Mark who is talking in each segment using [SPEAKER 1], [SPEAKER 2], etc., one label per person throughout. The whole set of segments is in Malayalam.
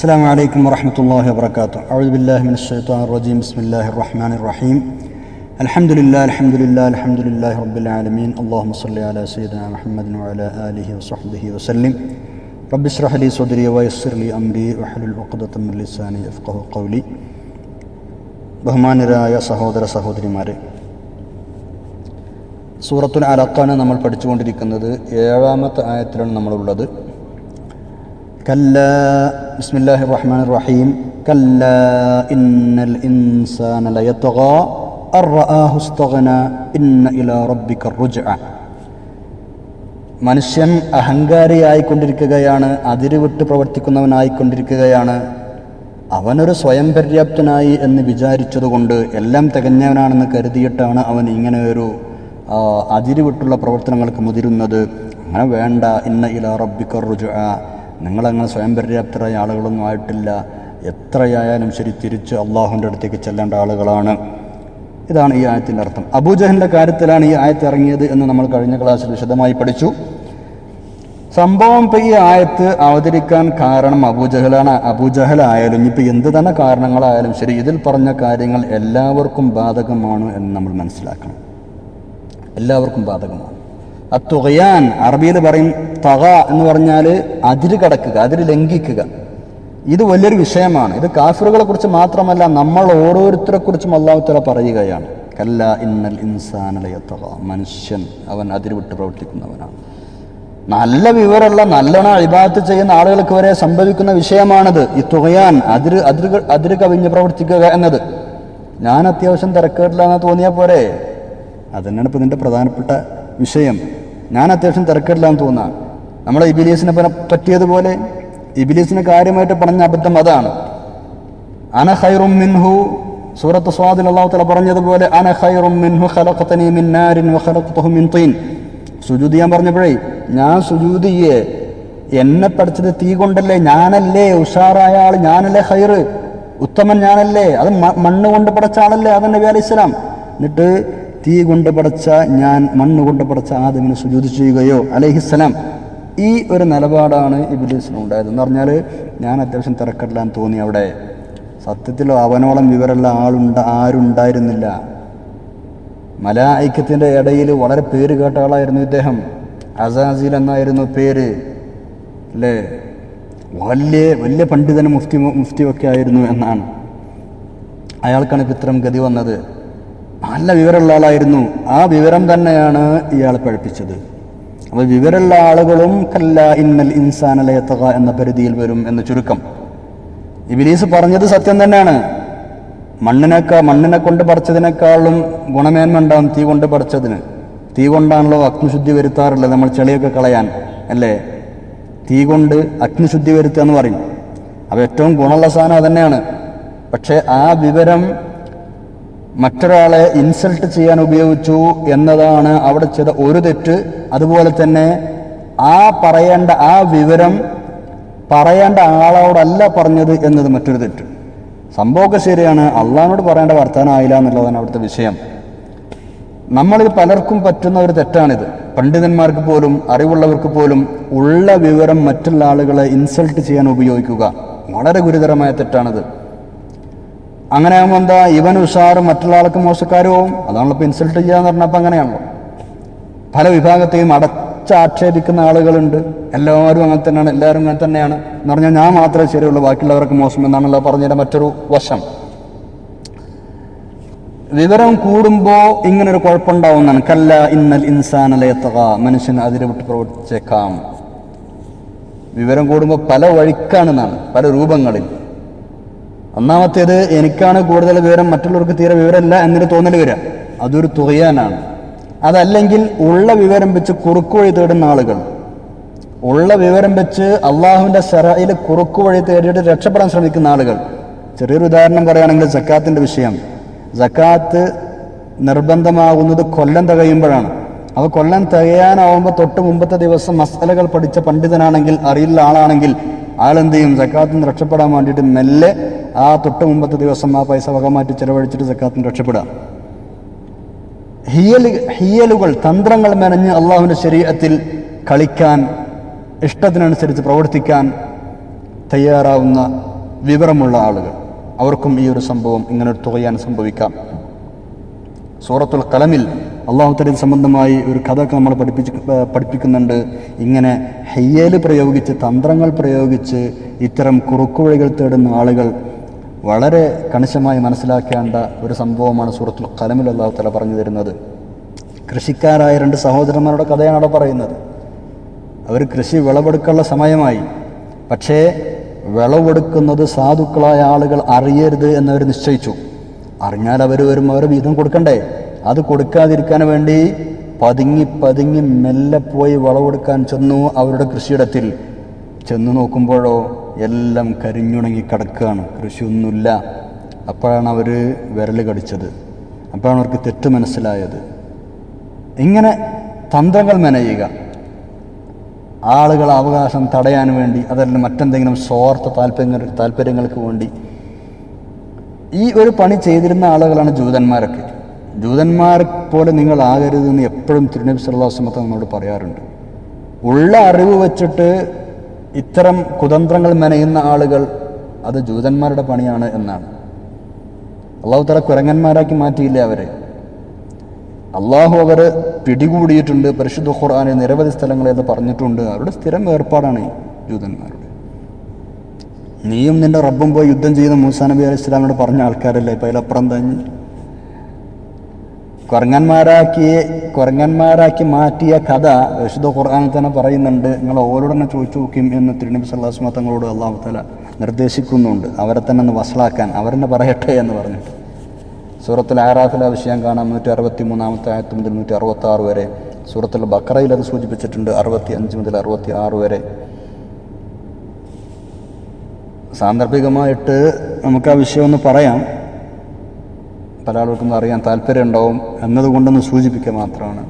[SPEAKER 1] السلام عليكم ورحمة الله وبركاته أعوذ بالله من الشيطان الرجيم بسم الله الرحمن الرحيم الحمد لله الحمد لله الحمد لله رب العالمين اللهم صل على سيدنا محمد وعلى آله وصحبه وسلم رب اشرح لي صدري ويسر لي أمري واحلل عقدة من لساني يفقه قولي ബഹുമാനരായ സഹോദര സഹോദരിമാരെ സൂറത്തുൽ അലക്കാണ് നമ്മൾ പഠിച്ചുകൊണ്ടിരിക്കുന്നത് ഏഴാമത്തെ ആയത്തിലാണ് നമ്മളുള്ളത് كلا بسم الله الرحمن الرحيم كلا إن الإنسان ليطغى أن رآه استغنى إن إلى ربك الرجعى മനുഷ്യൻ അഹങ്കാരിയായിക്കൊണ്ടിരിക്കുകയാണ് അതിരുവിട്ട് പ്രവർത്തിക്കുന്നവനായിക്കൊണ്ടിരിക്കുകയാണ് അവനൊരു സ്വയം പര്യാപ്തനായി എന്ന് വിചാരിച്ചതുകൊണ്ട് എല്ലാം തികഞ്ഞവനാണെന്ന് കരുതിയിട്ടാണ് അവൻ ഇങ്ങനെ ഒരു ആ, അതിരുവിട്ടുള്ള പ്രവർത്തനങ്ങൾക്ക് മുതിരുന്നത് അങ്ങനെ വേണ്ട ഇന്ന ഇല റബ്ബിക്കർ റുജു നിങ്ങളങ്ങനെ സ്വയം പര്യാപ്തരായ ആളുകളൊന്നും ആയിട്ടില്ല. എത്രയായാലും ശരി തിരിച്ച് അള്ളാഹുവിന്റെ അടുത്തേക്ക് ചെല്ലേണ്ട ആളുകളാണ്. ഇതാണ് ഈ ആയത്തിന്റെ അർത്ഥം. അബൂജഹലിന്റെ കാര്യത്തിലാണ് ഈ ആയത്ത് ഇറങ്ങിയത് എന്ന് നമ്മൾ കഴിഞ്ഞ ക്ലാസ്സിൽ വിശദമായി പഠിച്ചു. സംഭവം ഇപ്പം ഈ ആയത്ത് അവതരിക്കാൻ കാരണം അബൂജഹലാണ്. അബൂജഹലായാലും ഇനിയിപ്പോൾ എന്ത് തന്നെ കാരണങ്ങളായാലും ശരി ഇതിൽ പറഞ്ഞ കാര്യങ്ങൾ എല്ലാവർക്കും ബാധകമാണ് എന്ന് നമ്മൾ മനസ്സിലാക്കണം. എല്ലാവർക്കും ബാധകമാണ്. അത്തുകയാൻ അറബിയിൽ പറയും തക എന്ന് പറഞ്ഞാൽ അതിര് കടക്കുക അതിര് ലംഘിക്കുക. ഇത് വലിയൊരു വിഷയമാണ്. ഇത് കാഫിറുകളെ കുറിച്ച് മാത്രമല്ല നമ്മൾ ഓരോരുത്തരെ കുറിച്ചും അള്ളാഹുത്തല പറയുകയാണ്. കല്ല ഇന്നൽ ഇൻസാനലയത്തക മനുഷ്യൻ അവൻ അതിരുവിട്ട് പ്രവർത്തിക്കുന്നവനാണ്. നല്ല വിവരമുള്ള നല്ലോണം അഴിബാത്ത് ചെയ്യുന്ന ആളുകൾക്ക് വരെ സംഭവിക്കുന്ന വിഷയമാണിത് ഈ തുകയാൻ അതിര് അതിര് അതിര് കവിഞ്ഞ് പ്രവർത്തിക്കുക എന്നത്. ഞാൻ അത്യാവശ്യം തിരക്കേടില്ലാന്ന് തോന്നിയാൽ പോരെ? അതന്നെയാണ് ഇപ്പം ഇതിന്റെ പ്രധാനപ്പെട്ട വിഷയം. ഞാൻ അത്യാവശ്യം തിരക്കിടില്ലാന്ന് തോന്നാം. നമ്മളെ ഇബിലീസിനെ പറ്റിയതുപോലെ ഇബിലീസിന് കാര്യമായിട്ട് പറഞ്ഞ അബദ്ധം അതാണ്. അന ഹൈറും മിൻഹു സൂറത്ത് സ്വാദിൽ അള്ളാഹുത്തല തല പറഞ്ഞതുപോലെ അന ഹൈറും മിൻഹു ഖലഖതനി മിൻ നാരിൻ മിൻ തീൻ സുജൂദ് ഞാൻ പറഞ്ഞപ്പോഴേ ഞാൻ സുജൂദ് ചെയ്യേ. എന്നെ പഠിച്ചത് തീ കൊണ്ടല്ലേ? ഞാനല്ലേ? ഉഷാറായ ആൾ ഞാനല്ലേ ഹൈറ് ഉത്തമൻ ഞാനല്ലേ? അത് മണ്ണ് കൊണ്ട് പടച്ച ആളല്ലേ? അതെന്നെ അലൈഹി എന്നിട്ട് തീ കൊണ്ട് പടച്ച ഞാൻ മണ്ണ് കൊണ്ട് പടച്ച ആദമിനെ സുജൂതി ചെയ്യുകയോ അലൈഹിസ്സലാം ഈ ഒരു നിലപാടാണ് ഇബിലീസിന് ഉണ്ടായത് എന്ന് പറഞ്ഞാൽ ഞാൻ അത്യാവശ്യം തിരക്കില്ലാന്ന് തോന്നി അവിടെ. സത്യത്തിൽ അവനോളം വിവരമുള്ള ആളുണ്ട ആരുണ്ടായിരുന്നില്ല. മലായിക്കത്തിന്റെ ഇടയിൽ വളരെ പേര് കേട്ട ആളായിരുന്നു ഇദ്ദേഹം. അസാസിൽ എന്നായിരുന്നു പേര്. അല്ലേ? വലിയ വലിയ പണ്ഡിതന് മുഫ്തി മുഫ്തിയൊക്കെ ആയിരുന്നു എന്നാണ്. അയാൾക്കാണ് ഇപ്പം ഇത്തരം ഗതി വന്നത്. നല്ല വിവരമുള്ള ആളായിരുന്നു. ആ വിവരം തന്നെയാണ് ഇയാൾ പഴിപ്പിച്ചത്. അപ്പോൾ വിവരമുള്ള ആളുകളും കല്ല ഇന്നൽ ഇൻസാനലയത്തക എന്ന പരിധിയിൽ വരും എന്ന് ചുരുക്കം. ഇബിലീസ് പറഞ്ഞത് സത്യം തന്നെയാണ്. മണ്ണിനേക്കാൾ മണ്ണിനെ കൊണ്ട് പറിച്ചതിനേക്കാളും ഗുണമേന്മ ഉണ്ടാവും തീ കൊണ്ട് പറിച്ചതിന്. തീ കൊണ്ടാണല്ലോ അഗ്നിശുദ്ധി വരുത്താറുള്ളത് നമ്മൾ ചെളിയൊക്കെ കളയാൻ അല്ലേ? തീ കൊണ്ട് അഗ്നിശുദ്ധി വരുത്തുക എന്ന് പറയും. അപ്പോൾ ഏറ്റവും ഗുണമുള്ള സാധനം അതന്നെയാണ്. പക്ഷേ ആ വിവരം മറ്റൊരാളെ ഇൻസൾട്ട് ചെയ്യാൻ ഉപയോഗിച്ചു എന്നതാണ് അവിടെ ചെയ്ത ഒരു തെറ്റ്. അതുപോലെ തന്നെ ആ പറയേണ്ട ആ വിവരം പറയേണ്ട ആളോടല്ല പറഞ്ഞത് എന്നത് മറ്റൊരു തെറ്റ്. സംഭവമൊക്കെ ശരിയാണ്. അള്ളഹാനോട് പറയേണ്ട വർത്തമാനം ആയില്ല എന്നുള്ളതാണ് അവിടുത്തെ വിഷയം. നമ്മളിൽ പലർക്കും പറ്റുന്ന ഒരു തെറ്റാണിത്. പണ്ഡിതന്മാർക്ക് പോലും അറിവുള്ളവർക്ക് പോലും ഉള്ള വിവരം മറ്റുള്ള ആളുകളെ ഇൻസൾട്ട് ചെയ്യാൻ ഉപയോഗിക്കുക. വളരെ ഗുരുതരമായ തെറ്റാണിത്. അങ്ങനെ ആകുമ്പോൾ എന്താ ഇവൻ ഉഷാറും മറ്റുള്ള ആൾക്ക് മോശക്കാരും അതാണല്ലോ ഇപ്പൊ ഇൻസൾട്ട് ചെയ്യാന്ന് പറഞ്ഞപ്പോൾ അങ്ങനെയാണല്ലോ. പല വിഭാഗത്തെയും അടച്ചാക്ഷേപിക്കുന്ന ആളുകളുണ്ട്. എല്ലാവരും അങ്ങനെ തന്നെയാണ് എല്ലാവരും അങ്ങനെ തന്നെയാണ്. എന്ന് പറഞ്ഞാൽ ഞാൻ മാത്രമേ ശരിയുള്ളൂ ബാക്കിയുള്ളവർക്ക് മോശം എന്നാണല്ലോ പറഞ്ഞതിന്റെ മറ്റൊരു വശം. വിവരം കൂടുമ്പോൾ ഇങ്ങനൊരു കുഴപ്പമുണ്ടാവുന്നതാണ്. കല്ല ഇന്നൽ ഇൻസാനലയത്തക മനുഷ്യൻ അതിരെ വിട്ട് പ്രവർത്തിച്ചേക്കാം. വിവരം കൂടുമ്പോൾ പല വഴിക്കാണെന്നാണ് പല രൂപങ്ങളിൽ. ഒന്നാമത്തേത് എനിക്കാണ് കൂടുതൽ വിവരം മറ്റുള്ളവർക്ക് തീരെ വിവരമില്ല എന്നൊരു തോന്നൽ വരിക. അതൊരു തുകയാനാണ്. അതല്ലെങ്കിൽ ഉള്ള വിവരം വെച്ച് കുറുക്കുവഴി തേടുന്ന ആളുകൾ. ഉള്ള വിവരം വെച്ച് അള്ളാഹുവിന്റെ ശരയിൽ കുറുക്കുവഴി തേടിയിട്ട് രക്ഷപ്പെടാൻ ശ്രമിക്കുന്ന ആളുകൾ. ചെറിയൊരു ഉദാഹരണം പറയുകയാണെങ്കിൽ സക്കാത്തിന്റെ വിഷയം. ജക്കാത്ത് നിർബന്ധമാകുന്നത് കൊല്ലം തികയുമ്പോഴാണ്. അപ്പോൾ കൊല്ലം തികയാനാവുമ്പോൾ തൊട്ട് മുമ്പത്തെ ദിവസം മസലകൾ പഠിച്ച പണ്ഡിതനാണെങ്കിൽ അറിയില്ല ആളാണെങ്കിൽ ആളെന്ത് ചെയ്യും? ജക്കാത്തിന് രക്ഷപ്പെടാൻ വേണ്ടിയിട്ട് മെല്ലെ ആ തൊട്ട് മുമ്പത്തെ ദിവസം ആ പൈസ വക മാറ്റി ചെലവഴിച്ചിട്ട് സക്കാത്തിന് രക്ഷപ്പെടുക. ഹിയൽ ഹിയലുകൾ തന്ത്രങ്ങൾ മെനഞ്ഞ് അള്ളാഹുവിന്റെ ശരീരത്തിൽ കളിക്കാൻ ഇഷ്ടത്തിനനുസരിച്ച് പ്രവർത്തിക്കാൻ തയ്യാറാവുന്ന വിവരമുള്ള ആളുകൾ. അവർക്കും ഈ ഒരു സംഭവം ഇങ്ങനെ ഒരു തുകയാൻ സംഭവിക്കാം. സൂറത്തുൽ കലമിൽ അള്ളാഹു തല സംബന്ധമായി ഒരു കഥയൊക്കെ നമ്മൾ പഠിപ്പിച്ച് പഠിപ്പിക്കുന്നുണ്ട്. ഇങ്ങനെ ഹയ്യൽ പ്രയോഗിച്ച് തന്ത്രങ്ങൾ പ്രയോഗിച്ച് ഇത്തരം കുറുക്കുവഴികൾ തേടുന്ന ആളുകൾ വളരെ കണിശമായി മനസ്സിലാക്കേണ്ട ഒരു സംഭവമാണ് സൂറത്തുൽ കലമിൽ അള്ളാഹു തല പറഞ്ഞു തരുന്നത്. കൃഷിക്കാരായ രണ്ട് സഹോദരന്മാരുടെ കഥയാണ് അവിടെ പറയുന്നത്. അവർ കൃഷി വിളവെടുക്കാനുള്ള സമയമായി. പക്ഷേ വിളവെടുക്കുന്നത് സാധുക്കളായ ആളുകൾ അറിയരുത് എന്നവർ നിശ്ചയിച്ചു. അറിഞ്ഞാൽ അവർ വരും അവർ വീതം കൊടുക്കണ്ടേ? അത് കൊടുക്കാതിരിക്കാൻ വേണ്ടി പതുങ്ങി പതുങ്ങി മെല്ലെ പോയി വിളവെടുക്കാൻ ചെന്നു അവരുടെ കൃഷിയിടത്തിൽ. ചെന്നു നോക്കുമ്പോഴോ എല്ലാം കരിഞ്ഞുണങ്ങി കിടക്കുകയാണ്. കൃഷിയൊന്നുമില്ല. അപ്പോഴാണ് അവർ വിരൽ കടിച്ചത്. അപ്പോഴാണ് അവർക്ക് തെറ്റ് മനസ്സിലായത്. ഇങ്ങനെ തന്ത്രങ്ങൾ മെനയുക. ആളുകളെ അവകാശം തടയാൻ വേണ്ടി അതല്ല മറ്റെന്തെങ്കിലും സ്വാർത്ഥ താല്പര്യങ്ങൾ താല്പര്യങ്ങൾക്ക് വേണ്ടി ഈ ഒരു പണി ചെയ്തിരുന്ന ആളുകളാണ് ജൂതന്മാരൊക്കെ. ജൂതന്മാരെ പോലെ നിങ്ങൾ ആകരുതെന്ന് എപ്പോഴും തിരുനബി സല്ലാസ്മത്തെ നമ്മളോട് പറയാറുണ്ട്. ഉള്ള അറിവ് വെച്ചിട്ട് ഇത്തരം കുതന്ത്രങ്ങൾ മെനയുന്ന ആളുകൾ അത് ജൂതന്മാരുടെ പണിയാണ് എന്നാണ്. അള്ളാഹു തല കുരങ്ങന്മാരാക്കി മാറ്റിയില്ല അവരെ? അള്ളാഹു അവർ പിടികൂടിയിട്ടുണ്ട് പരിശുദ്ധ ഖുർആാനെ നിരവധി സ്ഥലങ്ങളിൽ അത് പറഞ്ഞിട്ടുണ്ട്. അവരുടെ സ്ഥിരം ഏർപ്പാടാണ് ജൂതന്മാരുടെ. നീയും നിന്റെ റബ്ബും പോയി യുദ്ധം ചെയ്യുന്ന മൂസാ നബി അലൈഹി ഇസ്ലാമിനോട് പറഞ്ഞ ആൾക്കാരല്ലേ? ഇപ്പം അതിലപ്പുറം തഞ്ഞ് കുരങ്ങന്മാരാക്കി കുരങ്ങന്മാരാക്കി മാറ്റിയ കഥ വിശുദ്ധ ഖുർആാനിൽ തന്നെ പറയുന്നുണ്ട്. നിങ്ങൾ ഓരോട് തന്നെ ചോദിച്ചു നോക്കും എന്ന് തിരുനബി സല്ലാസ്മ തങ്ങളോട് തല നിർദ്ദേശിക്കുന്നുണ്ട്. അവരെ തന്നെ ഒന്ന് വസലാക്കാൻ അവരെന്നെ പറയട്ടെ എന്ന് പറഞ്ഞിട്ട്. സൂറത്തുൽ ആറാഫിലെ വിഷയം കാണാം. നൂറ്റി അറുപത്തി മൂന്നാമത്തെ ആയിരത്തി മുതൽ നൂറ്റി അറുപത്തി ആറ് വരെ. സൂറത്തുൽ ബക്രയിൽ അത് സൂചിപ്പിച്ചിട്ടുണ്ട്. അറുപത്തി അഞ്ച് മുതൽ അറുപത്തി ആറ് വരെ. സാന്ദർഭികമായിട്ട് നമുക്ക് ആ വിഷയം ഒന്ന് പറയാം. പല ആളുകൾക്കും അറിയാൻ താല്പര്യം ഉണ്ടാവും എന്നതുകൊണ്ടൊന്ന് സൂചിപ്പിക്കുക മാത്രമാണ്.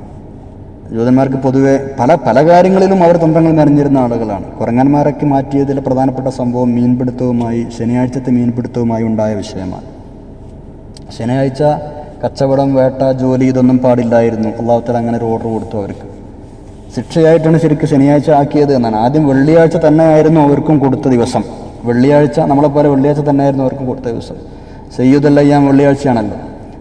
[SPEAKER 1] ജൂതന്മാർക്ക് പൊതുവെ പല പല കാര്യങ്ങളിലും അവർ തന്ത്രങ്ങൾ നിറഞ്ഞിരുന്ന ആളുകളാണ്. കുരങ്ങന്മാരൊക്കെ മാറ്റിയതിൽ പ്രധാനപ്പെട്ട സംഭവം മീൻപിടുത്തവുമായി ശനിയാഴ്ചത്തെ മീൻപിടുത്തവുമായി ഉണ്ടായ വിഷയമാണ്. ശനിയാഴ്ച കച്ചവടം വേട്ട ജോലി ഇതൊന്നും പാടില്ലായിരുന്നു. അള്ളാഹുത്തല അങ്ങനെ ഒരു ഓർഡർ കൊടുത്തു അവർക്ക്. ശിക്ഷയായിട്ടാണ് ശരിക്കും ശനിയാഴ്ച ആക്കിയത് എന്നാണ്. ആദ്യം വെള്ളിയാഴ്ച തന്നെയായിരുന്നു അവർക്കും കൊടുത്ത ദിവസം. വെള്ളിയാഴ്ച നമ്മളെപ്പോലെ വെള്ളിയാഴ്ച തന്നെയായിരുന്നു അവർക്കും കൊടുത്ത ദിവസം. സയ്യുദല്ലയ്യാം വെള്ളിയാഴ്ചയാണല്ലോ.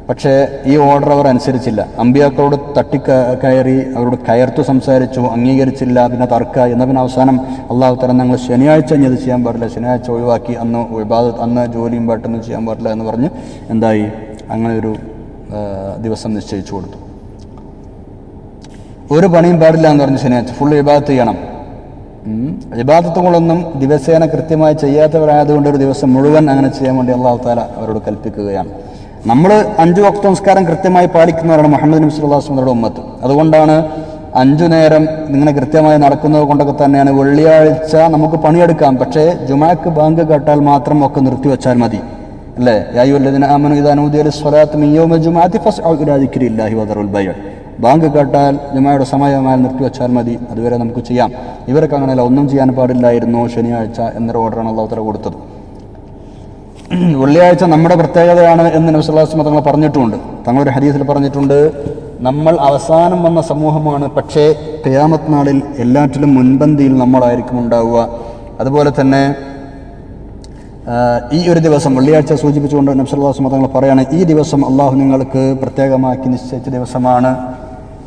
[SPEAKER 1] പക്ഷേ ഈ ഓർഡർ അവർ അനുസരിച്ചില്ല. അമ്പിയാക്കളോട് തട്ടി കയറി അവരോട് കയർത്തു സംസാരിച്ചു അംഗീകരിച്ചില്ല പിന്നെ തർക്ക എന്ന പിന്നെ അവസാനം അള്ളാഹു തരം ഞങ്ങൾ ശനിയാഴ്ച ഇനി ചെയ്യാൻ പാടില്ല. ശനിയാഴ്ച ഒഴിവാക്കി അന്ന് വിവാദ അന്ന് ജോലിയും പാട്ടൊന്നും ചെയ്യാൻ പാടില്ല എന്ന് പറഞ്ഞ് എന്തായി? അങ്ങനെ ഒരു ദിവസം നിശ്ചയിച്ചു കൊടുത്തു. ഒരു പണിയും പാടില്ല എന്ന് പറഞ്ഞ് ശനിയാഴ്ച ഫുൾ വിഭാഗത്ത് ചെയ്യണം. വിഭാഗത്തുകളൊന്നും ദിവസേന കൃത്യമായി ചെയ്യാത്തവരായതുകൊണ്ട് ഒരു ദിവസം മുഴുവൻ അങ്ങനെ ചെയ്യാൻ വേണ്ടി അള്ളാഹു താല അവരോട് കൽപ്പിക്കുകയാണ്. നമ്മൾ അഞ്ചു വക്ത സംസ്കാരം കൃത്യമായി പാലിക്കുന്നവരാണ് മുഹമ്മദ് നബി സുല്ലാസ്മയുടെ ഉമ്മത്ത്. അതുകൊണ്ടാണ് അഞ്ചു നേരം ഇങ്ങനെ കൃത്യമായി നടക്കുന്നത് കൊണ്ടൊക്കെ തന്നെയാണ് വെള്ളിയാഴ്ച നമുക്ക് പണിയെടുക്കാം. പക്ഷേ ജുമാക്ക് ബാങ്ക് കേട്ടാൽ മാത്രം ഒക്കെ നിർത്തിവെച്ചാൽ മതി. അല്ലേ? യായുല്ലദിന ആമനു ഇദാനൂദിയ സ്വലാത്ത് മിയ്യോമ ജുമാഅത്തി ഫസ്അഉ ഇലാ ദിക്രില്ലാഹി വദറുൽ ബൈഅ. ബാങ്ക് കേട്ടാൽ ജുമായുടെ സമയമായി നിർത്തിവെച്ചാൽ മതി. അതുവരെ നമുക്ക് ചെയ്യാം. ഇവർക്ക് അങ്ങനെയല്ല ഒന്നും ചെയ്യാൻ പാടില്ലായിരുന്നു ശനിയാഴ്ച എന്നൊരു ഓർഡറാണ് അള്ളാഹു തല കൊടുത്തത്. വെള്ളിയാഴ്ച നമ്മുടെ പ്രത്യേകതയാണ് എന്ന് നബ്സുല്ലാസ്മ തങ്ങൾ പറഞ്ഞിട്ടുണ്ട്. തങ്ങളൊരു ഹദീസിൽ പറഞ്ഞിട്ടുണ്ട് നമ്മൾ അവസാനം വന്ന സമൂഹമാണ്. പക്ഷേ കയാമത്ത് നാളിൽ എല്ലാറ്റിലും മുൻപന്തിയിൽ നമ്മളായിരിക്കും ഉണ്ടാവുക. അതുപോലെ തന്നെ ഈ ഒരു ദിവസം വെള്ളിയാഴ്ച സൂചിപ്പിച്ചുകൊണ്ട് നബ്സുല്ലാസ്മ തങ്ങൾ പറയുകയാണ് ഈ ദിവസം അള്ളാഹു നിങ്ങൾക്ക് പ്രത്യേകമാക്കി നിശ്ചയിച്ച ദിവസമാണ്.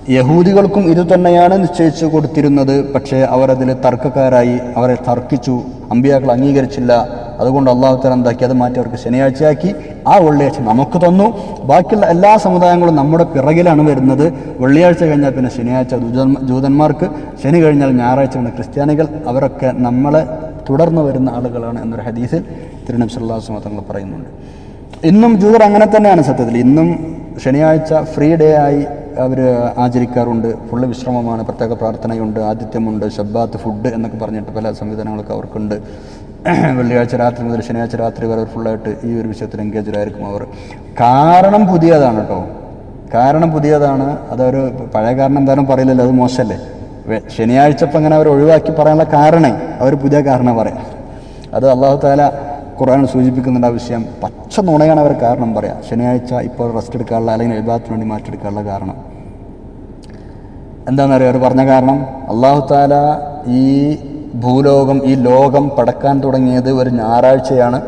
[SPEAKER 1] യഹൂദികൾക്കും ഇത് തന്നെയാണ് നിശ്ചയിച്ചു കൊടുത്തിരുന്നത്. പക്ഷേ അവരതിൽ തർക്കക്കാരായി. അവരെ തർക്കിച്ചു. അമ്പിയാക്കൾ അംഗീകരിച്ചില്ല. അതുകൊണ്ട് അള്ളാഹുത്തരം എന്താക്കി? അത് മാറ്റി അവർക്ക് ശനിയാഴ്ചയാക്കി. ആ വെള്ളിയാഴ്ച നമുക്ക് തന്നു. ബാക്കിയുള്ള എല്ലാ സമുദായങ്ങളും നമ്മുടെ പിറകിലാണ് വരുന്നത്. വെള്ളിയാഴ്ച കഴിഞ്ഞാൽ പിന്നെ ശനിയാഴ്ച ജൂതന്മ- ജൂതന്മാർക്ക് ശനി കഴിഞ്ഞാൽ ഞായറാഴ്ച പിന്നെ ക്രിസ്ത്യാനികൾ. അവരൊക്കെ നമ്മളെ തുടർന്ന് വരുന്ന ആളുകളാണ് എന്നൊരു ഹദീസിൽ തിരുനബി അള്ളാഹു തങ്ങൾ പറയുന്നുണ്ട്. ഇന്നും ജൂതർ അങ്ങനെ തന്നെയാണ് സത്യത്തിൽ. ഇന്നും ശനിയാഴ്ച ഫ്രീ ഡേ ആയി അവർ ആചരിക്കാറുണ്ട്. ഫുള്ള് വിശ്രമമാണ് പ്രത്യേക പ്രാർത്ഥനയുണ്ട് ആതിഥ്യമുണ്ട് ഷബ്ബാത്ത് ഫുഡ് എന്നൊക്കെ പറഞ്ഞിട്ട് പല സംവിധാനങ്ങളൊക്കെ അവർക്കുണ്ട്. വെള്ളിയാഴ്ച രാത്രി മുതൽ ശനിയാഴ്ച രാത്രി വരെ ഫുള്ളായിട്ട് ഈ ഒരു വിഷയത്തിൽ എൻഗേജഡ് ആയിരിക്കും അവർ. കാരണം പുതിയതാണ് കേട്ടോ കാരണം പുതിയതാണ്. അതൊരു പഴയ കാരണം എന്തായാലും പറയില്ലല്ലോ അത് മോശമല്ലേ ശനിയാഴ്ച ഇപ്പം അങ്ങനെ അവർ ഒഴിവാക്കി പറയാനുള്ള കാരണം. അവർ പുതിയ കാരണം പറയാം. അത് അള്ളാഹു താല ഖുർആൻ സൂചിപ്പിക്കുന്നുണ്ട് ആ വിഷയം. പച്ച നുണയാണ് അവർ കാരണം പറയാം. ശനിയാഴ്ച ഇപ്പോൾ റെസ്റ്റ് എടുക്കാനുള്ള അല്ലെങ്കിൽ എഴുതാത്തിന് വേണ്ടി മാറ്റിയെടുക്കാനുള്ള കാരണം. എന്താണെന്നറിയാം? അവർ പറഞ്ഞ കാരണം അള്ളാഹു താല ഈ ഭൂലോകം ഈ ലോകം പടക്കാൻ തുടങ്ങിയത് ഒരു ഞായറാഴ്ചയാണ്.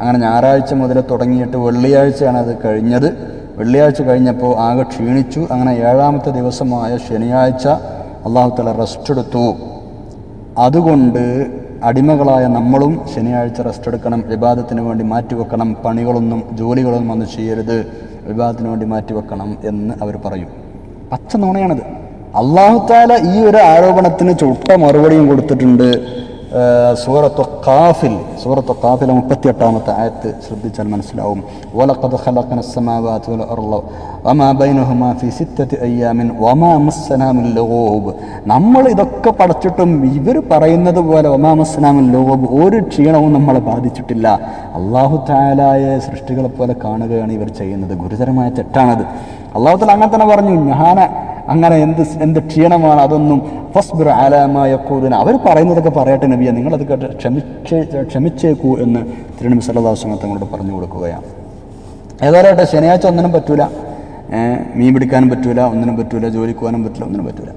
[SPEAKER 1] അങ്ങനെ ഞായറാഴ്ച മുതൽ തുടങ്ങിയിട്ട് വെള്ളിയാഴ്ചയാണ് അത് കഴിഞ്ഞത്. വെള്ളിയാഴ്ച കഴിഞ്ഞപ്പോൾ ആകെ ക്ഷീണിച്ചു. അങ്ങനെ ഏഴാമത്തെ ദിവസമായ ശനിയാഴ്ച അള്ളാഹു താല റെസ്റ്റ് എടുത്തു. അതുകൊണ്ട് അടിമകളായ നമ്മളും ശനിയാഴ്ച റെസ്റ്റ് എടുക്കണം വിവാദത്തിന് വേണ്ടി മാറ്റിവെക്കണം പണികളൊന്നും ജോലികളൊന്നും ഒന്നും ചെയ്യരുത് വിവാദത്തിന് വേണ്ടി മാറ്റിവെക്കണം എന്ന് അവർ പറയും. പച്ച നുണയാണിത് അള്ളാഹുത്താല ഈ ഒരു ആരോപണത്തിന് ചുട്ട മറുപടിയും കൊടുത്തിട്ടുണ്ട്. സൂറത്തു ഖാഫിൽ സൂറത്തു ഖാഫിലെ മുപ്പത്തിയെട്ടാമത്തെ ആയത്ത് ശ്രദ്ധിച്ചാൽ മനസ്സിലാവും വലഖദ് ഖലഖന السماوات والأرض وما بينهما في ستة أيام وما مسنا من لغوب നമ്മൾ ഇതൊക്കെ പഠിച്ചിട്ടും ഇവർ പറയുന്നത് പോലെ ഒമാ മസ്സനാ മിൻ ലഗൂബ് ഒരു ക്ഷീണവും നമ്മളെ ബാധിച്ചിട്ടില്ല അള്ളാഹു താലായ സൃഷ്ടികളെ പോലെ കാണുകയാണ് ഇവർ ചെയ്യുന്നത് ഗുരുതരമായ തെറ്റാണത് അള്ളാഹു താല അങ്ങനെ തന്നെ പറഞ്ഞു ഞാൻ അങ്ങനെ എന്ത് എന്ത് ക്ഷീണമാണ് അതൊന്നും ഫസ്ബിർ ആലാമായ കൂതിന് അവർ പറയുന്നതൊക്കെ പറയട്ടെ നബിയ. നിങ്ങളത് കേട്ട് ക്ഷമിച്ചേ ക്ഷമിച്ചേക്കൂ എന്ന് തിരുനബി സല്ലാസ്വമ തങ്ങളോട് പറഞ്ഞു കൊടുക്കുകയാണ്. ഏതായാലും ശനിയാഴ്ച ഒന്നിനും പറ്റൂല. മീൻ പിടിക്കാനും പറ്റൂല ഒന്നിനും പറ്റൂല ജോലിക്ക് പോകാനും പറ്റില്ല ഒന്നിനും പറ്റൂല.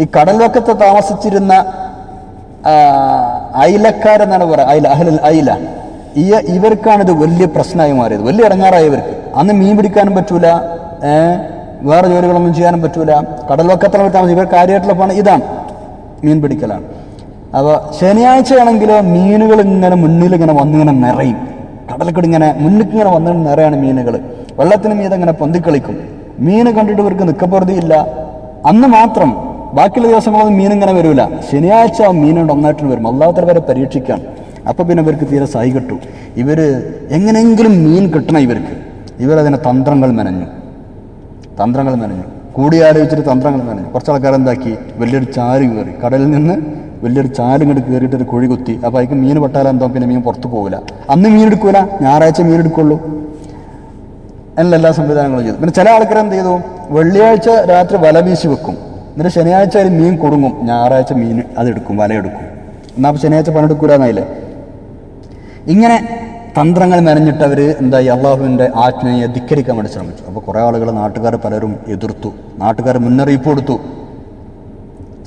[SPEAKER 1] ഈ കടൽവക്കത്ത് താമസിച്ചിരുന്ന അയിലക്കാരെന്നാണ് പറയുക അയില അഹ്ലുൽ അയില. ഈ ഇവർക്കാണിത് വലിയ പ്രശ്നമായി മാറിയത്. വലിയ ഇടങ്ങാറായി ഇവർക്ക്. അന്ന് മീൻ പിടിക്കാനും പറ്റൂല ഏ, വേറെ ജോലികളൊന്നും ചെയ്യാനും പറ്റൂല. കടൽവക്കത്താണ് താമസം ഇവർ കാര്യമായിട്ടുള്ള പണി ഇതാണ്. മീൻ പിടിക്കലാണ്. അപ്പോൾ ശനിയാഴ്ചയാണെങ്കിലോ മീനുകൾ ഇങ്ങനെ മുന്നിൽ ഇങ്ങനെ വന്നിങ്ങനെ നിറയും. കടലക്കടി ഇങ്ങനെ മുന്നിൽ ഇങ്ങനെ വന്നിങ്ങനെ നിറയാണ് മീനുകൾ. വെള്ളത്തിന് മീതെ ഇങ്ങനെ പൊന്തിക്കളിക്കും. മീൻ കണ്ടിട്ട് ഇവർക്ക് നിക്കപ്പുറതിയില്ല അന്ന് മാത്രം ബാക്കിയുള്ള ദിവസങ്ങളൊന്നും മീൻ ഇങ്ങനെ വരൂല. ശനിയാഴ്ച മീനുണ്ട് ഒന്നായിട്ട് വരും. അല്ലാത്ത വരെ പരീക്ഷിക്കാം. അപ്പോൾ പിന്നെ ഇവർക്ക് തീരെ സഹി കിട്ടും ഇവർ എങ്ങനെയെങ്കിലും മീൻ കിട്ടണം ഇവർക്ക്. ഇവരതിനെ തന്ത്രങ്ങൾ മെനഞ്ഞു. തന്ത്രങ്ങൾ മെനഞ്ഞു. കൂടിയാലോചിച്ചിട്ട് തന്ത്രങ്ങൾ മെനഞ്ഞു. കുറച്ച് ആൾക്കാർ എന്താക്കി വലിയൊരു ചാൽ കയറി കടലിൽ നിന്ന് വലിയൊരു ചാൽ ഇങ്ങോട്ട് കയറിയിട്ട് ഒരു കുഴി കുത്തി. അപ്പോൾ അതിക്ക് മീൻ പെട്ടാലും പിന്നെ മീൻ പുറത്ത് പോകില്ല അന്ന് മീൻ എടുക്കൂല. ഞായറാഴ്ച മീൻ എടുക്കുള്ളൂ. എന്നുള്ള എല്ലാ സംവിധാനങ്ങളും ചെയ്തു. പിന്നെ ചില ആൾക്കാർ എന്ത് ചെയ്തു? വെള്ളിയാഴ്ച രാത്രി വല വീശി വെക്കും. എന്നിട്ട് ശനിയാഴ്ച അതിൽ മീൻ കൊടുങ്ങും ഞായറാഴ്ച മീൻ അതെടുക്കും വലയെടുക്കും എന്നാൽ ശനിയാഴ്ച പണിയെടുക്കൂലെന്നായില്ലേ? ഇങ്ങനെ തന്ത്രങ്ങൾ മെനഞ്ഞിട്ട് അവർ എന്തായി? അള്ളാഹുവിന്റെ ആജ്ഞയെ ധിക്കരിക്കാൻ വേണ്ടി ശ്രമിച്ചു. അപ്പോൾ കുറേ ആളുകൾ നാട്ടുകാർ പലരും എതിർത്തു. നാട്ടുകാർ മുന്നറിയിപ്പ് കൊടുത്തു.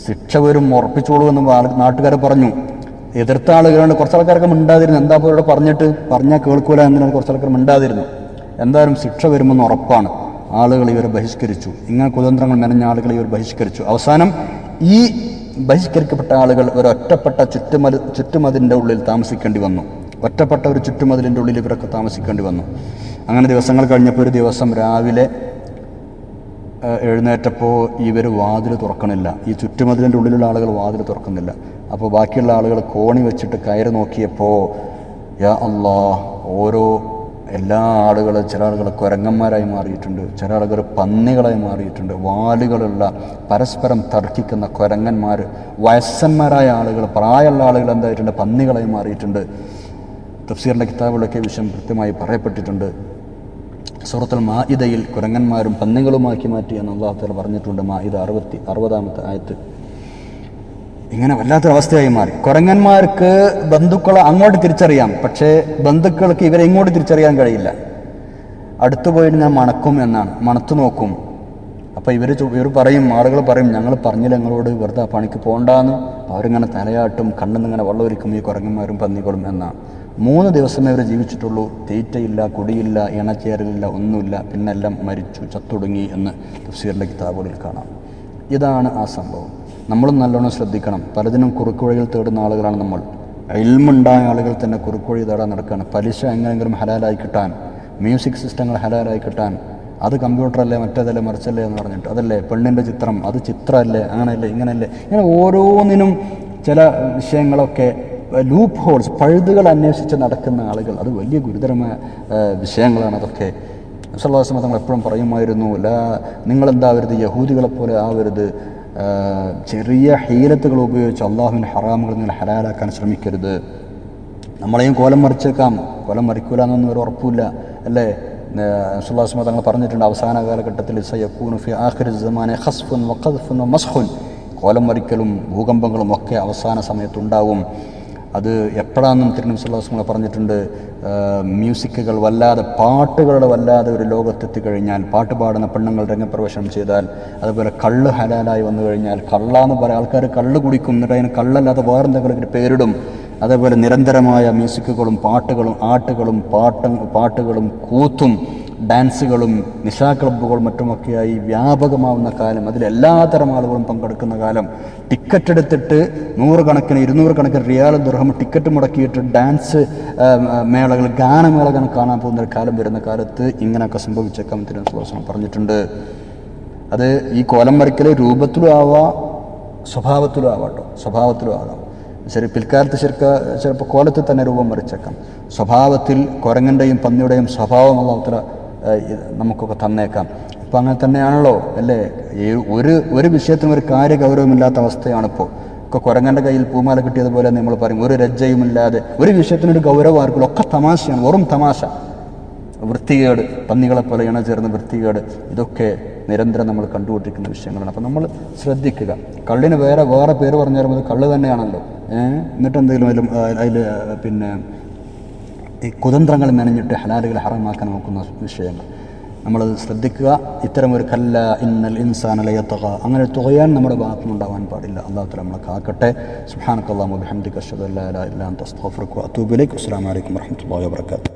[SPEAKER 1] ശിക്ഷ വരും ഉറപ്പിച്ചോളൂ എന്ന് നാട്ടുകാർ പറഞ്ഞു. എതിർത്ത ആളുകളുണ്ട് കുറച്ച് ആൾക്കാരൊക്കെ മിണ്ടാതിരുന്നു. എന്താ ഇവിടെ പറഞ്ഞിട്ട്? പറഞ്ഞാൽ കേൾക്കൂല എന്നതിനാണ് കുറച്ച് ആൾക്കാർ മിണ്ടാതിരുന്നു. എന്തായാലും ശിക്ഷ വരുമെന്ന് ഉറപ്പാണ്. ആളുകൾ ഇവർ ബഹിഷ്കരിച്ചു. ഇങ്ങനെ കുതന്ത്രങ്ങൾ മെനഞ്ഞ ആളുകൾ ഇവർ ബഹിഷ്കരിച്ചു. അവസാനം ഈ ബഹിഷ്കരിക്കപ്പെട്ട ആളുകൾ ഒരു ഒറ്റപ്പെട്ട ചുറ്റുമതി ചുറ്റുമതിന്റെ ഉള്ളിൽ താമസിക്കേണ്ടി വന്നു. ഒറ്റപ്പെട്ട ഒരു ചുറ്റുമതിലിന്റെ ഉള്ളിൽ ഇവരൊക്കെ താമസിക്കേണ്ടി വന്നു. അങ്ങനെ ദിവസങ്ങൾ കഴിഞ്ഞപ്പോൾ ഒരു ദിവസം രാവിലെ എഴുന്നേറ്റപ്പോൾ ഇവർ വാതിൽ തുറക്കണില്ല. ഈ ചുറ്റുമതിലിന്റെ ഉള്ളിലുള്ള ആളുകൾ വാതിൽ തുറക്കുന്നില്ല. അപ്പോൾ ബാക്കിയുള്ള ആളുകൾ കോണി വെച്ചിട്ട് കയറി നോക്കിയപ്പോൾ യാ അള്ളാ ഓരോ എല്ലാ ആളുകൾ ചില ആളുകൾ കുരങ്ങന്മാരായി മാറിയിട്ടുണ്ട് ചില ആളുകൾ പന്നികളായി മാറിയിട്ടുണ്ട്. വാലുകളുള്ള പരസ്പരം തർക്കിക്കുന്ന കുരങ്ങന്മാർ വയസ്സന്മാരായ ആളുകൾ പ്രായമുള്ള ആളുകൾ എന്തായിട്ടുണ്ട്? പന്നികളായി മാറിയിട്ടുണ്ട്. തഫ്സീറിന്റെ കിതാബുകളൊക്കെ വിഷയം കൃത്യമായി പറയപ്പെട്ടിട്ടുണ്ട്. സൂറത്തുൽ മാഇദയിൽ കുരങ്ങന്മാരും പന്നികളുമാക്കി മാറ്റി എന്ന് അള്ളാഹു താല പറഞ്ഞിട്ടുണ്ട്. മാഇദ അറുപത്തി അറുപതാമത്തെ ആയത്ത്. ഇങ്ങനെ വല്ലാത്തൊരവസ്ഥയായി മാറി. കുരങ്ങന്മാർക്ക് ബന്ധുക്കളെ അങ്ങോട്ട് തിരിച്ചറിയാം. പക്ഷേ ബന്ധുക്കൾക്ക് ഇവരെ ഇങ്ങോട്ട് തിരിച്ചറിയാൻ കഴിയില്ല. അടുത്തു പോയിട്ട് ഞാൻ മണക്കും എന്നാണ്. മണത്തു നോക്കും. അപ്പോൾ ഇവർ ഇവർ പറയും ആളുകൾ പറയും ഞങ്ങൾ പറഞ്ഞില്ല ഞങ്ങളോട് വെറുതെ പണിക്ക് പോകണ്ടാന്ന് അവരിങ്ങനെ തലയാട്ടും കണ്ണെന്നിങ്ങനെ വെള്ളമൊരുക്കും ഈ കുരങ്ങന്മാരും പന്നികളും എന്നാണ്. മൂന്ന് ദിവസമേ അവർ ജീവിച്ചിട്ടുള്ളൂ. തീറ്റയില്ല കുടിയില്ല ഇണച്ചേരലില്ല ഒന്നുമില്ല. പിന്നെല്ലാം മരിച്ചു ചത്തൊടുങ്ങി എന്ന് തഫ്സീറിന്റെ കിതാബുകളിൽ കാണാം. ഇതാണ് ആ സംഭവം. നമ്മളും നല്ലോണം ശ്രദ്ധിക്കണം. പലതിനും കുറുക്കുവഴികൾ തേടുന്ന ആളുകളാണ് നമ്മൾ. എൽമുണ്ടായ ആളുകൾ തന്നെ കുറുക്കുവഴി തേടാൻ നടക്കുകയാണ്. പലിശ എങ്ങനെയെങ്കിലും ഹലാലായി കിട്ടാൻ മ്യൂസിക് സിസ്റ്റങ്ങൾ ഹലാലായി കിട്ടാൻ. അത് കമ്പ്യൂട്ടറല്ലേ മറ്റേതല്ലേ മറിച്ചല്ലേ എന്ന് പറഞ്ഞിട്ട്. അതല്ലേ പെണ്ണിന്റെ ചിത്രം അത് ചിത്രമല്ലേ അങ്ങനെയല്ലേ ഇങ്ങനെയല്ലേ. ഇങ്ങനെ ഓരോന്നിനും ചില വിഷയങ്ങളൊക്കെ ലൂപ്പ് ഹോൾസ് പഴുതുകൾ അന്വേഷിച്ച് നടക്കുന്ന ആളുകൾ. അത് വലിയ ഗുരുതരമായ വിഷയങ്ങളാണ് അതൊക്കെ. വിശ്വാസം തങ്ങൾ എപ്പോഴും പറയുമായിരുന്നു ലാ നിങ്ങളെന്താവരുത്? യഹൂദികളെപ്പോലെ ആവരുത്. ചെറിയ ഹീലത്തുകൾ ഉപയോഗിച്ച് അള്ളാഹുവിന്റെ ഹറാമുകൾ നിങ്ങൾ ഹലാലാക്കാൻ ശ്രമിക്കരുത്. നമ്മളെയും കോലം മറിച്ചേക്കാം. കോലം മറിക്കൂല എന്നൊന്നും ഒരു ഉറപ്പില്ല അല്ലേ? സുല്ലാസ്മ തങ്ങൾ പറഞ്ഞിട്ടുണ്ട് അവസാന കാലഘട്ടത്തിൽ സയ്യക്കൂനു ഫി ആഖിരി സമാനെ ഖസ്ഫുൻ വഖദ്ഫുൻ വമസ്ഖുൻ കോലം മറിക്കലും ഭൂകമ്പങ്ങളും ഒക്കെ അവസാന സമയത്തുണ്ടാവും. അത് എപ്പോഴാണെന്നും തിരുനബി സുല്ലാസ്മ പറഞ്ഞിട്ടുണ്ട് മ്യൂസിക്കുകൾ വല്ലാതെ പാട്ടുകളുടെ വല്ലാതെ ഒരു ലോകത്തെത്തി കഴിഞ്ഞാൽ പാട്ട് പാടുന്ന പെണ്ണുങ്ങൾ രംഗപ്രവേശനം ചെയ്താൽ അതുപോലെ കള്ള് ഹലാലായി വന്നു കഴിഞ്ഞാൽ കള്ളാന്ന് പറയാം ആൾക്കാർ കള്ള് കുടിക്കും എന്നിട്ട് അതിന് കള്ളല്ലാതെ വേറെന്തെങ്കിലും പേരിടും. അതേപോലെ നിരന്തരമായ മ്യൂസിക്കുകളും പാട്ടുകളും ആട്ടുകളും പാട്ട് പാട്ടുകളും കൂത്തും. ഡാൻസുകളും നിശാ ക്ലബ്ബുകളും മറ്റുമൊക്കെയായി വ്യാപകമാവുന്ന കാലം അതിൽ എല്ലാതരം ആളുകളും പങ്കെടുക്കുന്ന കാലം. ടിക്കറ്റ് എടുത്തിട്ട് നൂറുകണക്കിന് ഇരുന്നൂറ് കണക്കിന് റിയാൽ ദുർഹം ടിക്കറ്റ് മുടക്കിയിട്ട് ഡാൻസ് മേളകൾ ഗാനമേളകൾ കാണാൻ പോകുന്ന ഒരു കാലം വരുന്ന കാലത്ത് ഇങ്ങനെയൊക്കെ സംഭവിച്ചേക്കാം തിരുവനന്തപുരം പറഞ്ഞിട്ടുണ്ട്. അത് ഈ കോലം വരയ്ക്കൽ രൂപത്തിലും ആവാം സ്വഭാവത്തിലും ആവാട്ടോ സ്വഭാവത്തിലും ആകാം. ശരി പിൽക്കാലത്ത് ശരിക്ക ചിലപ്പോൾ കോലത്തിൽ തന്നെ രൂപം വരച്ചേക്കാം. സ്വഭാവത്തിൽ കുരങ്ങന്റെയും പന്നിയുടെയും സ്വഭാവം അള്ളാഹുത്തല നമുക്കൊക്കെ തന്നേക്കാം. ഇപ്പം അങ്ങനെ തന്നെയാണല്ലോ അല്ലേ? ഒരു ഒരു വിഷയത്തിനും ഒരു കാര്യ ഗൗരവമില്ലാത്ത അവസ്ഥയാണിപ്പോൾ ഒക്കെ കുരങ്ങന്റെ കയ്യിൽ പൂമാല കിട്ടിയതുപോലെ നമ്മൾ പറയും ഒരു രജ്ജയുമില്ലാതെ ഒരു വിഷയത്തിനൊരു ഗൗരവം ആർക്കും ഒക്കെ തമാശയാണ് വെറും തമാശ. വൃത്തികേട് പന്നികളെ പോലെ ഇണ ചേർന്ന് വൃത്തികേട് ഇതൊക്കെ നിരന്തരം നമ്മൾ കണ്ടുകൊണ്ടിരിക്കുന്ന വിഷയങ്ങളാണ്. അപ്പം നമ്മൾ ശ്രദ്ധിക്കുക. കള്ളിന് വേറെ വേറെ പേര് പറഞ്ഞു അത് കള്ള് തന്നെയാണല്ലോ. എന്നിട്ട് എന്തെങ്കിലും അതിലും അതിൽ പിന്നെ ഈ കുതന്ത്രങ്ങൾ മെനഞ്ഞിട്ട് ഹലാലുകൾ ഹറമാക്കാൻ നോക്കുന്ന വിഷയങ്ങൾ. നമ്മൾ ശ്രദ്ധിക്കുക. ഇത്തരമൊരു കല്ല ഇന്നൽ ഇൻസാനലയത്തുക അങ്ങനെ തുകയാൻ നമ്മുടെ ഭാഗത്തുനിന്നുണ്ടാവാൻ പാടില്ല. അള്ളാഹു നമ്മളെ കാക്കട്ടെ. സുഹാനക്കല്ലാമു ബിഹംദിക അഷ്ഹദു അല്ലാ ഇല്ലാ വലൈക്കും അസ്തഗ്ഫിറുക വഅതൂബു ഇലൈക്. അസ്സലാമു അലൈക്കും വറഹ്മത്തുള്ളാഹി വബറകാതുഹു